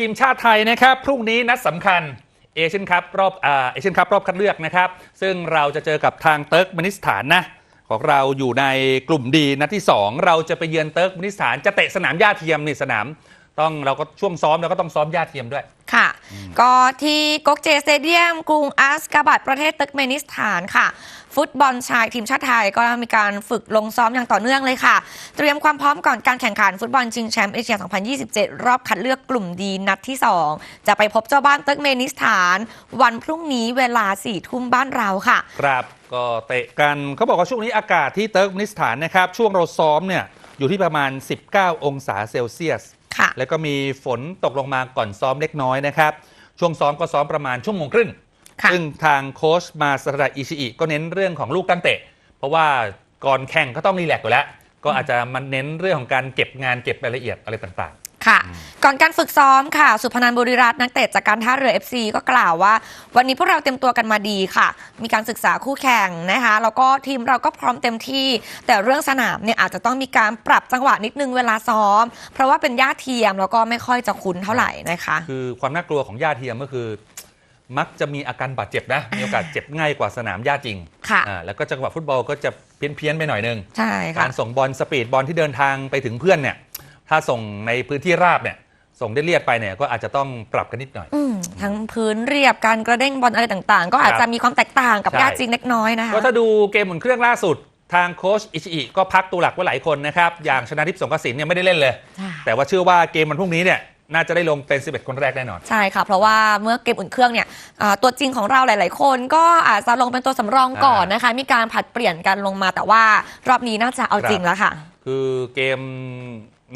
ทีมชาติไทยนะครับ พรุ่งนี้นัดสำคัญเอเชียนคัพรอบเอเชียนคัพรอบคัดเลือกนะครับ ซึ่งเราจะเจอกับทางเติร์กเมนิสถานนะของเราอยู่ในกลุ่มดีนัดที่ 2 เราจะไปเยือนเติร์กเมนิสถานจะเตะสนามหญ้าเทียมนี่สนาม ต้องเราก็ช่วงซ้อมเราก็ต้องซ้อมหญ้าเทียมด้วย ก็ที่ก๊กเจสเตเดียมกรุงอัสกาบัดประเทศตึกเมนิสถานค่ะ ฟุตบอลชายทีมชาติไทยก็มีการฝึกลงซ้อมอย่างต่อเนื่องเลยค่ะ เตรียมความพร้อมก่อนการแข่งขันฟุตบอลชิงแชมป์เอเชีย 2027 รอบคัดเลือกกลุ่มดีนัดที่ 2 จะไปพบเจ้าบ้านตึกเมนิสถาน วันพรุ่งนี้เวลา4ทุ่มบ้านเราค่ะ ครับก็เตะกันเขาบอกว่าช่วงนี้อากาศที่เติร์กเมนิสถานนะครับช่วงเราซ้อมเนี่ยอยู่ที่ประมาณ 19 องศาเซลเซียสค่ะ แล้วก็มีฝนตกลงมาก่อนซ้อมเล็กน้อยนะครับ ช่วงซ้อมก็ซ้อมประมาณชั่วโมงครึ่งค่ะซึ่งทางโค้ชมาสระอิชิอิก็เน้นเรื่องของลูกตั้งเตะ เพราะว่าก่อนแข่งก็ต้องรีแลกซ์อยู่แล้ว ก็อาจจะมันเน้นเรื่องของการเก็บงานเก็บรายละเอียดอะไรต่าง ค่ะ ก่อนการฝึกซ้อมค่ะ สุพนันบุรีรัตน์นักเตะจากการท่าเรือ FC ก็กล่าวว่า วันนี้พวกเราเตรียมตัวกันมาดีค่ะ มีการศึกษาคู่แข่งนะคะแล้วก็ทีมเราก็พร้อมเต็มที่ แต่เรื่องสนามเนี่ยอาจจะต้องมีการปรับจังหวะนิดนึงเวลาซ้อม เพราะว่าเป็นหญ้าเทียมแล้วก็ไม่ค่อยจะคุ้นเท่าไหร่นะคะๆคือความน่ากลัวของหญ้าเทียมก็คือ มักจะมีอาการบาดเจ็บนะมีโอกาสเจ็บง่ายกว่าสนามหญ้าจริงค่ะอ่าแล้วก็จังหวะฟุตบอลก็จะเพี้ยนๆไปหน่อยนึงใช่กาค่ะรส่งบอลสปีดบอลที่เดินทางไปถึงเพื่อนเนี่ย ถ้าส่งในพื้นที่ราบเนี่ยส่งได้เลียดไปเนี่ยก็อาจจะต้องปรับกันนิดหน่อย อืมทั้งพื้นเรียบการกระเด้งบอลอะไรต่างๆ ก็อาจจะมีความแตกต่างกับใช่หญ้าจริงเล็กน้อยนะคะ ก็ถ้าดูเกมหมุนเครื่องล่าสุด ทางโค้ชอิชิอิก็พักตัวหลักไว้หลายคนนะครับ อย่างชนะทิพย์สงกระสินเนี่ยไม่ได้เล่นเลยใช่แต่ว่าเชื่อว่าเกมวันพรุ่งนี้เนี่ยน่าจะได้ลงเป็น 11 คนแรกแน่นอน ใช่ค่ะ เพราะว่าเมื่อเกมอุ่นเครื่องเนี่ยอ่าตัวจริงของเราหลาย ๆ คนก็อาจจะลงเป็นตัวสำรองก่อนนะคะ มีการผลัดเปลี่ยนกันลงมาแต่ว่ารอบนี้น่าจะเอาจริงแล้วค่ะ คือเกม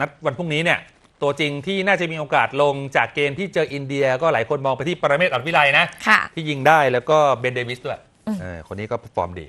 นัดวันพรุ่งนี้เนี่ยตัวจริงที่น่าจะมีโอกาสลงจากเกมที่เจออินเดีย ก็หลายคนมองไปที่ปรเมศอัดวิไลนะค่ะที่ยิงได้แล้วก็เบนเดวิสด้วยอืมเออคนนี้ก็ฟอร์มดี